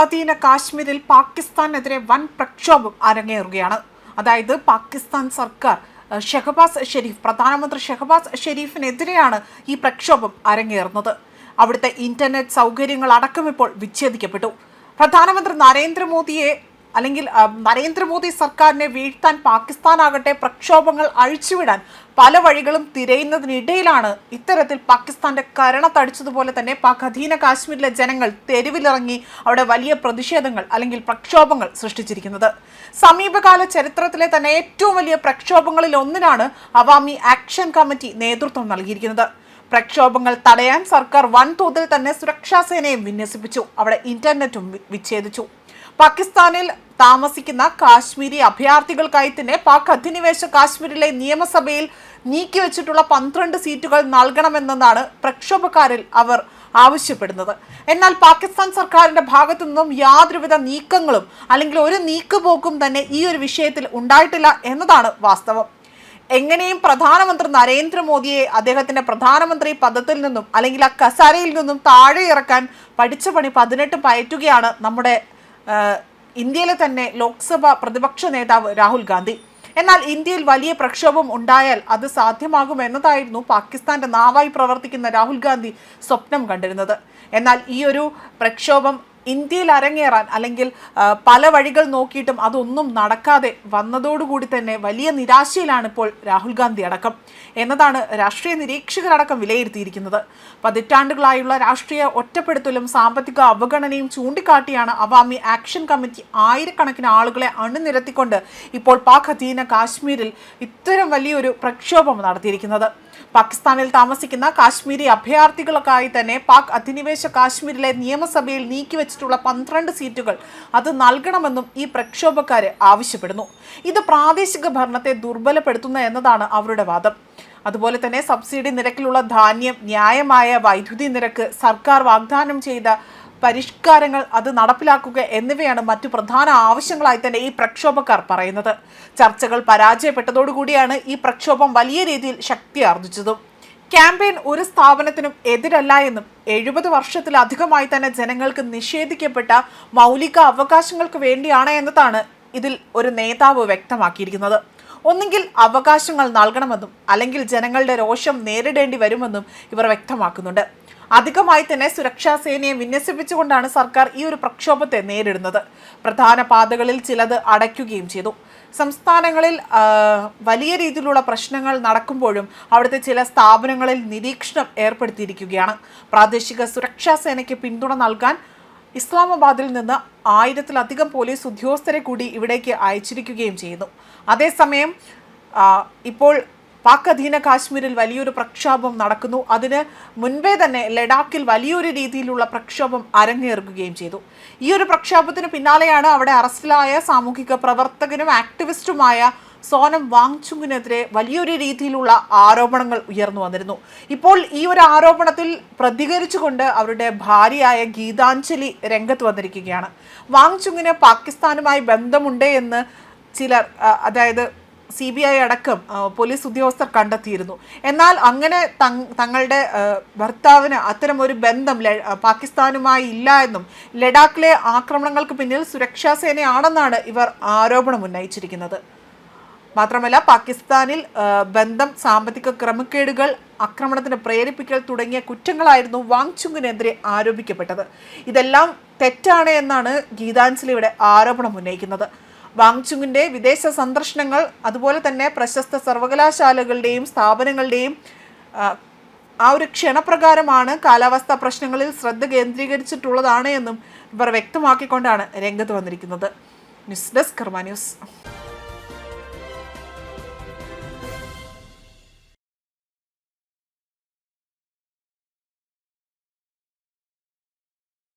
അധീന കാശ്മീരിൽ പാകിസ്ഥാനെതിരെ വൻ പ്രക്ഷോഭം അരങ്ങേറുകയാണ്. അതായത് പാകിസ്ഥാൻ സർക്കാർ ഷെഹബാസ് ഷെരീഫ് പ്രധാനമന്ത്രി ഷെഹബാസ് ഷെരീഫിനെതിരെയാണ് ഈ പ്രക്ഷോഭം അരങ്ങേറുന്നത്. അവിടുത്തെ ഇന്റർനെറ്റ് സൗകര്യങ്ങൾ അടക്കം ഇപ്പോൾ വിച്ഛേദിക്കപ്പെട്ടു. പ്രധാനമന്ത്രി നരേന്ദ്രമോദിയെ അല്ലെങ്കിൽ നരേന്ദ്രമോദി സർക്കാരിനെ വീഴ്ത്താൻ പാകിസ്ഥാനാകട്ടെ പ്രക്ഷോഭങ്ങൾ അഴിച്ചുവിടാൻ പല വഴികളും തിരയുന്നതിനിടയിലാണ് ഇത്തരത്തിൽ പാകിസ്ഥാന്റെ കരണ തടിച്ചതുപോലെ തന്നെ പാക് അധീന കാശ്മീരിലെ ജനങ്ങൾ തെരുവിലിറങ്ങി അവിടെ വലിയ പ്രതിഷേധങ്ങൾ അല്ലെങ്കിൽ പ്രക്ഷോഭങ്ങൾ സൃഷ്ടിച്ചിരിക്കുന്നത്. സമീപകാല ചരിത്രത്തിലെ തന്നെ ഏറ്റവും വലിയ പ്രക്ഷോഭങ്ങളിൽ ഒന്നിനാണ് അവാമി ആക്ഷൻ കമ്മിറ്റി നേതൃത്വം നൽകിയിരിക്കുന്നത്. പ്രക്ഷോഭങ്ങൾ തടയാൻ സർക്കാർ വൻതോതിൽ തന്നെ സുരക്ഷാ സേനയെ വിന്യസിപ്പിച്ചു. അവിടെ ഇന്റർനെറ്റും വിച്ഛേദിച്ചു. പാകിസ്ഥാനിൽ താമസിക്കുന്ന കാശ്മീരി അഭയാർത്ഥികൾക്കായി തന്നെ പാക് അധിനിവേശ കാശ്മീരിലെ നിയമസഭയിൽ നീക്കിവെച്ചിട്ടുള്ള പന്ത്രണ്ട് സീറ്റുകൾ നൽകണമെന്നാണ് പ്രക്ഷോഭക്കാരിൽ അവർ ആവശ്യപ്പെടുന്നത്. എന്നാൽ പാകിസ്ഥാൻ സർക്കാരിന്റെ ഭാഗത്തു നിന്നും യാതൊരുവിധ നീക്കങ്ങളും അല്ലെങ്കിൽ ഒരു നീക്കുപോക്കും തന്നെ ഈ ഒരു വിഷയത്തിൽ ഉണ്ടായിട്ടില്ല എന്നതാണ് വാസ്തവം. എങ്ങനെയും പ്രധാനമന്ത്രി നരേന്ദ്രമോദിയെ അദ്ദേഹത്തിന്റെ പ്രധാനമന്ത്രി പദത്തിൽ നിന്നും അല്ലെങ്കിൽ ആ കസാരയിൽ നിന്നും താഴെ ഇറക്കാൻ പഠിച്ച പണി പതിനെട്ട് പയറ്റുകയാണ് നമ്മുടെ ഇന്ത്യയിലെ തന്നെ ലോക്സഭ പ്രതിപക്ഷ നേതാവ് രാഹുൽ ഗാന്ധി. എന്നാൽ ഇന്ത്യയിൽ വലിയ പ്രക്ഷോഭം ഉണ്ടായാൽ അത് സാധ്യമാകുമെന്നതായിരുന്നു പാകിസ്ഥാന്റെ നാവായി പ്രവർത്തിക്കുന്ന രാഹുൽ ഗാന്ധി സ്വപ്നം കണ്ടിരുന്നത്. എന്നാൽ ഈ ഒരു പ്രക്ഷോഭം ഇന്ത്യയിൽ അരങ്ങേറാൻ അല്ലെങ്കിൽ പല വഴികൾ നോക്കിയിട്ടും അതൊന്നും നടക്കാതെ വന്നതോടുകൂടി തന്നെ വലിയ നിരാശയിലാണ് ഇപ്പോൾ രാഹുൽ ഗാന്ധി അടക്കം എന്നതാണ് രാഷ്ട്രീയ നിരീക്ഷകരടക്കം വിലയിരുത്തിയിരിക്കുന്നത്. പതിറ്റാണ്ടുകളായുള്ള രാഷ്ട്രീയ ഒറ്റപ്പെടുത്തലും സാമ്പത്തിക അവഗണനയും ചൂണ്ടിക്കാട്ടിയാണ് അവാമി ആക്ഷൻ കമ്മിറ്റി ആയിരക്കണക്കിന് ആളുകളെ അണിനിരത്തിക്കൊണ്ട് ഇപ്പോൾ പാക് അധീന കാശ്മീരിൽ ഇത്തരം വലിയൊരു പ്രക്ഷോഭം നടത്തിയിരിക്കുന്നത്. പാകിസ്ഥാനിൽ താമസിക്കുന്ന കാശ്മീരി അഭയാർത്ഥികൾക്കായി തന്നെ പാക് അധിനിവേശ കാശ്മീരിലെ നിയമസഭയിൽ നീക്കിവെച്ചിട്ടുള്ള പന്ത്രണ്ട് സീറ്റുകൾ അത് നൽകണമെന്നും ഈ പ്രക്ഷോഭക്കാർ ആവശ്യപ്പെടുന്നു. ഇത് പ്രാദേശിക ഭരണത്തെ ദുർബലപ്പെടുത്തുന്ന എന്നതാണ് അവരുടെ വാദം. അതുപോലെ തന്നെ സബ്സിഡി നിരക്കിലുള്ള ധാന്യം ന്യായമായ വൈദ്യുതി നിരക്ക് സർക്കാർ വാഗ്ദാനം ചെയ്ത പരിഷ്കാരങ്ങൾ അത് നടപ്പിലാക്കുക എന്നിവയാണ് മറ്റു പ്രധാന ആവശ്യങ്ങളായി തന്നെ ഈ പ്രക്ഷോഭക്കാർ പറയുന്നത്. ചർച്ചകൾ പരാജയപ്പെട്ടതോടുകൂടിയാണ് ഈ പ്രക്ഷോഭം വലിയ രീതിയിൽ ശക്തി ആർജിച്ചതും. ക്യാമ്പയിൻ ഒരു സ്ഥാപനത്തിനും എതിരല്ല എന്നും എഴുപത് വർഷത്തിലധികമായി തന്നെ ജനങ്ങൾക്ക് നിഷേധിക്കപ്പെട്ട മൗലിക അവകാശങ്ങൾക്ക് വേണ്ടിയാണ് എന്നതാണ് ഇതിൽ ഒരു നേതാവ് വ്യക്തമാക്കിയിരിക്കുന്നത്. ഒന്നുകിൽ അവകാശങ്ങൾ നൽകണമെന്നും അല്ലെങ്കിൽ ജനങ്ങളുടെ രോഷം നേരിടേണ്ടി വരുമെന്നും ഇവർ വ്യക്തമാക്കുന്നുണ്ട്. അധികമായി തന്നെ സുരക്ഷാ സേനയെ വിന്യസിപ്പിച്ചുകൊണ്ടാണ് സർക്കാർ ഈ ഒരു പ്രക്ഷോഭത്തെ നേരിടുന്നത്. പ്രധാന പാതകളിൽ ചിലത് അടയ്ക്കുകയും ചെയ്തു. സംസ്ഥാനങ്ങളിൽ വലിയ രീതിയിലുള്ള പ്രശ്നങ്ങൾ നടക്കുമ്പോഴും അവിടുത്തെ ചില സ്ഥാപനങ്ങളിൽ നിരീക്ഷണം ഏർപ്പെടുത്തിയിരിക്കുകയാണ്. പ്രാദേശിക സുരക്ഷാ സേനയ്ക്ക് പിന്തുണ നൽകാൻ ഇസ്ലാമാബാദിൽ നിന്ന് ആയിരത്തിലധികം പോലീസ് ഉദ്യോഗസ്ഥരെ കൂടി ഇവിടേക്ക് അയച്ചിരിക്കുകയും ചെയ്യുന്നു. അതേസമയം ഇപ്പോൾ പാക് അധീന കാശ്മീരിൽ വലിയൊരു പ്രക്ഷോഭം നടക്കുന്നു. അതിന് മുൻപേ തന്നെ ലഡാക്കിൽ വലിയൊരു രീതിയിലുള്ള പ്രക്ഷോഭം അരങ്ങേറുകയും ചെയ്തു. ഈ ഒരു പ്രക്ഷോഭത്തിന് പിന്നാലെയാണ് അവിടെ അറസ്റ്റിലായ സാമൂഹിക പ്രവർത്തകനും ആക്ടിവിസ്റ്റുമായ സോനം വാങ്ചുങ്ങിനെതിരെ വലിയൊരു രീതിയിലുള്ള ആരോപണങ്ങൾ ഉയർന്നു വന്നിരുന്നു. ഇപ്പോൾ ഈ ഒരു ആരോപണത്തിൽ പ്രതികരിച്ചുകൊണ്ട് അവരുടെ ഭാര്യയായ ഗീതാഞ്ജലി രംഗത്ത് വന്നിരിക്കുകയാണ്. വാങ്ചുങ്ങിന് പാകിസ്ഥാനുമായി ബന്ധമുണ്ട് എന്ന് ചിലർ അതായത് സി ബി ഐ അടക്കം പോലീസ് ഉദ്യോഗസ്ഥർ കണ്ടെത്തിയിരുന്നു. എന്നാൽ അങ്ങനെ തങ് തങ്ങളുടെ ഭർത്താവിന് അത്തരം ഒരു ബന്ധം പാകിസ്ഥാനുമായി ഇല്ല എന്നും ലഡാക്കിലെ ആക്രമണങ്ങൾക്ക് പിന്നിൽ സുരക്ഷാ സേനയാണെന്നാണ് ഇവർ ആരോപണം ഉന്നയിച്ചിരിക്കുന്നത് മാത്രമല്ല പാകിസ്ഥാനിൽ ബന്ധം സാമ്പത്തിക ക്രമക്കേടുകൾ ആക്രമണത്തിന് പ്രേരിപ്പിക്കൽ തുടങ്ങിയ കുറ്റങ്ങളായിരുന്നു വാങ്ചുങ്ങിനെതിരെ ആരോപിക്കപ്പെട്ടത്. ഇതെല്ലാം തെറ്റാണ് എന്നാണ് ഗീതാഞ്ജലിയുടെ ആരോപണം ഉന്നയിക്കുന്നത്. വാങ്ചുങ്ങിന്റെ വിദേശ സന്ദർശനങ്ങൾ അതുപോലെ തന്നെ പ്രശസ്ത സർവകലാശാലകളുടെയും സ്ഥാപനങ്ങളുടെയും ആ ഒരു ക്ഷണപ്രകാരമാണ് കാലാവസ്ഥാ പ്രശ്നങ്ങളിൽ ശ്രദ്ധ കേന്ദ്രീകരിച്ചിട്ടുള്ളതാണ് എന്നും ഇവർ വ്യക്തമാക്കിക്കൊണ്ടാണ് രംഗത്ത് വന്നിരിക്കുന്നത്. News desk Karma News.